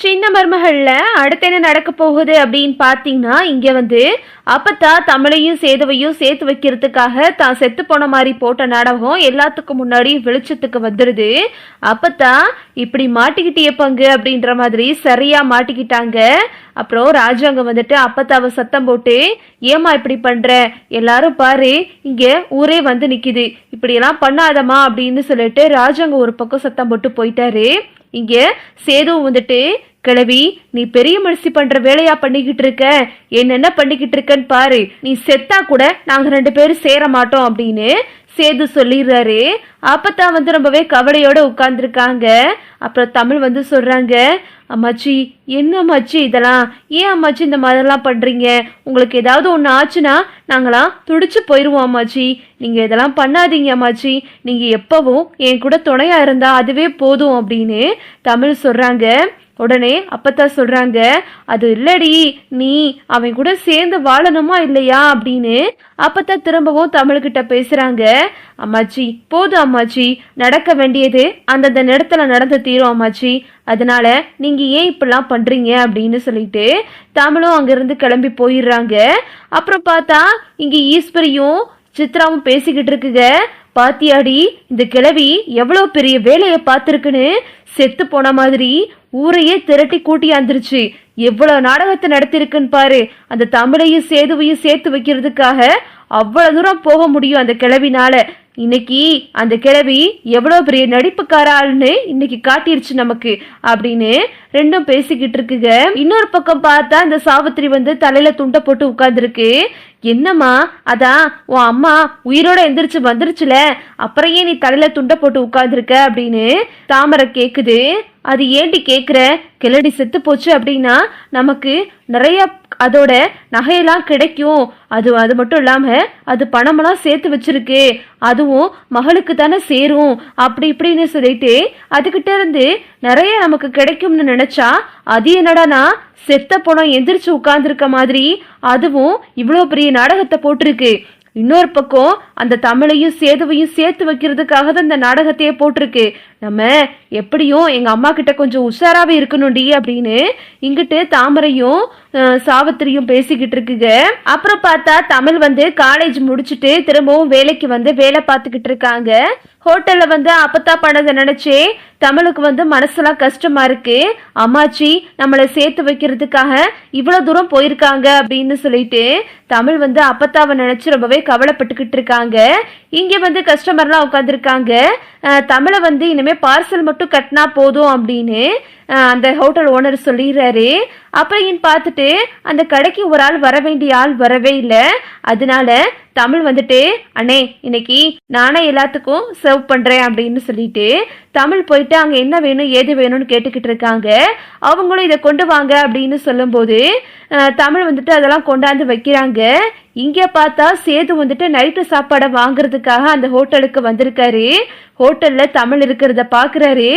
சின்ன மருமகளில் அடுத்து என்ன நடக்க போகுது அப்படின்னு பார்த்தீங்கன்னா இங்கே வந்து அப்பத்தா தமிழையும் சேதுவையும் சேர்த்து வைக்கிறதுக்காக தான் செத்து போன மாதிரி போட்ட நாடகம் எல்லாத்துக்கும் முன்னாடி வெளிச்சத்துக்கு வந்துடுது அப்பத்தா இப்படி மாட்டிக்கிட்டிய பங்கு அப்படின்ற மாதிரி சரியாக மாட்டிக்கிட்டாங்க. அப்புறம் ராஜாங்க வந்துட்டு அப்பத்தாவை சத்தம் போட்டு ஏமா இப்படி பண்ற? எல்லாரும் பாரு இங்க ஊரே வந்து நிக்குது. இப்படியெல்லாம் பண்ணாதம்மா அப்படின்னு சொல்லிட்டு ராஜாங்க ஒரு பக்கம் சத்தம் போட்டு போயிட்டாரு. இங்கே சேது வந்துட்டு கிழவி நீ பெரிய மனசு பண்ற வேலையா பண்ணிக்கிட்டு இருக்க? என்னென்ன பண்ணிக்கிட்டு இருக்கன்னு பாரு. நீ செத்தா கூட நாங்க ரெண்டு பேரும் சேர மாட்டோம் அப்படின்னு சேது சொல்லிடுறாரு. அப்பதான் வந்து ரொம்பவே கவலையோட உட்கார்ந்துருக்காங்க. அப்புறம் தமிழ் வந்து சொல்றாங்க அம்மாச்சி என்ன அம்மாச்சி இதெல்லாம்? ஏன் அம்மாச்சி இந்த மாதிரிலாம் பண்றீங்க? உங்களுக்கு ஏதாவது ஒன்று ஆச்சுன்னா நாங்களாம் துடிச்சு போயிடுவோம் அம்மாச்சி. நீங்க இதெல்லாம் பண்ணாதீங்க அம்மாச்சி. நீங்க எப்பவும் என் கூட துணையா இருந்தா அதுவே போதும் அப்படின்னு தமிழ் சொல்றாங்க. உடனே அப்பத்தா சொல்றாங்க அது இல்லடி நீ அவன் கூட சேர்ந்து வாழணுமா இல்லையா? அப்படின்னு அப்பத்தா திரும்பவும் தமிழ்கிட்ட பேசுறாங்க. அம்மாச்சி போதும் அம்மாச்சி நடக்க வேண்டியது அந்தந்த நேரத்துல நடந்து தீரும் அம்மாச்சி. அதனால நீங்க ஏன் இப்படிலாம் பண்றீங்க? அப்படின்னு சொல்லிட்டு தமிழும் அங்கிருந்து கிளம்பி போயிடுறாங்க. அப்புறம் பார்த்தா இங்க ஈஸ்வரியும் சித்ராவும் பேசிக்கிட்டு இருக்குங்க. பாத்தியாடி இந்த கிழவி எவ்வளோ பெரிய வேலையை பார்த்துருக்குன்னு செத்து போன மாதிரி ஊரையே திரட்டி கூட்டியாந்துருச்சு எவ்வளோ நாடகத்தை நடத்திருக்குன்னு பாரு. அந்த தமிழையும் சேதுவையும் சேர்த்து வைக்கிறதுக்காக அவ்வளோ தூரம் போக முடியும் அந்த கிழவினால. இன்னைக்கு அந்த கிழவி எவ்வளோ பெரிய நடிப்புக்காராள்னு இன்னைக்கு காட்டிருச்சு நமக்கு அப்படின்னு ரெண்டும் பேசிக்கிட்டு இருக்குங்க. இன்னொரு பக்கம் பார்த்தா இந்த சாவித்திரி வந்து தலையில துண்டை போட்டு உட்காந்துருக்கு என்னம்மா அதான் உன் அம்மா உயிரோட எந்திரிச்சு வந்துருச்சுல அப்புறம் ஏன் நீ தலையில துண்டை போட்டு உட்காந்துருக்க அப்படின்னு தாமரை கேக்குது. அது ஏண்டி கேக்குற? கிளடி செத்து போச்சு அப்படின்னா நமக்கு நிறைய அதோட நகையெல்லாம் கிடைக்கும். அது அது மட்டும் இல்லாம அது பணமெல்லாம் சேர்த்து வச்சிருக்கு. அதுவும் மகளுக்கு தானே சேரும். அப்படி இப்படின்னு சொல்லிட்டு அதுகிட்ட இருந்து நிறைய நமக்கு கிடைக்கும்னு நினைச்சா அது என்னடானா செத்த பணம் எந்திரிச்சு உட்கார்ந்துருக்க மாதிரி அதுவும் இவ்வளோ பெரிய நாடகத்தை போட்டிருக்கு. இன்னொரு பக்கம் அந்த தமிழையும் சேதுவையும் சேர்த்து வைக்கிறதுக்காக தான் இந்த நாடகத்தையே போட்டிருக்கு. நம்ம எப்படியும் எங்க அம்மா கிட்ட கொஞ்சம் உஷாராவே இருக்கணும்டி அப்படின்னு இங்கிட்டு தாமரையும் சாவித்திரியும் பேசிக்கிட்டு இருக்குங்க. அப்புறம் பார்த்தா தமிழ் வந்து காலேஜ் முடிச்சுட்டு திரும்பவும் வேலைக்கு வந்து வேலை பார்த்துக்கிட்டு இருக்காங்க. ஹோட்டல்ல வந்து அப்பத்தா பண்ணதை நினைச்சே தமிழுக்கு வந்து மனசெல்லாம் கஷ்டமா இருக்கு. அம்மாச்சி நம்மளை சேர்த்து வைக்கிறதுக்காக இவ்வளவு தூரம் போயிருக்காங்க அப்படின்னு சொல்லிட்டு தமிழ் வந்து அப்பத்தாவை நினைச்சு ரொம்பவே கவலைப்பட்டுக்கிட்டு இருக்காங்க. இங்க வந்து கஸ்டமர்லாம் உட்காந்துருக்காங்க தமிழை வந்து இனிமே பார்சல் மட்டும் கட்டினா போதும் அப்படின்னு அந்த ஹோட்டல் ஓனர் சொல்லிடுறாரு. அப்புறம் பார்த்துட்டு அந்த கடைக்கு ஒரு ஆள் வர வேண்டிய ஆள் வரவே இல்லை. அதனால தமிழ் வந்துட்டு அண்ணே இன்னைக்கு நானே எல்லாத்துக்கும் சர்வ் பண்றேன் அப்படின்னு சொல்லிட்டு தமிழ் போயிட்டு அங்க என்ன வேணும் ஏது வேணும்னு கேட்டுக்கிட்டு இருக்காங்க. அவங்களும் இதை கொண்டு வாங்க அப்படின்னு சொல்லும்போது தமிழ் வந்துட்டு அதெல்லாம் கொண்டாந்து வைக்கிறாங்க. இங்க பார்த்தா சேது வந்துட்டு நைட்டு சாப்பாடை வாங்குறதுக்காக அந்த ஹோட்டலுக்கு வந்திருக்காரு. ஹோட்டல்ல தமிழ் இருக்கிறத பாக்குறாரு.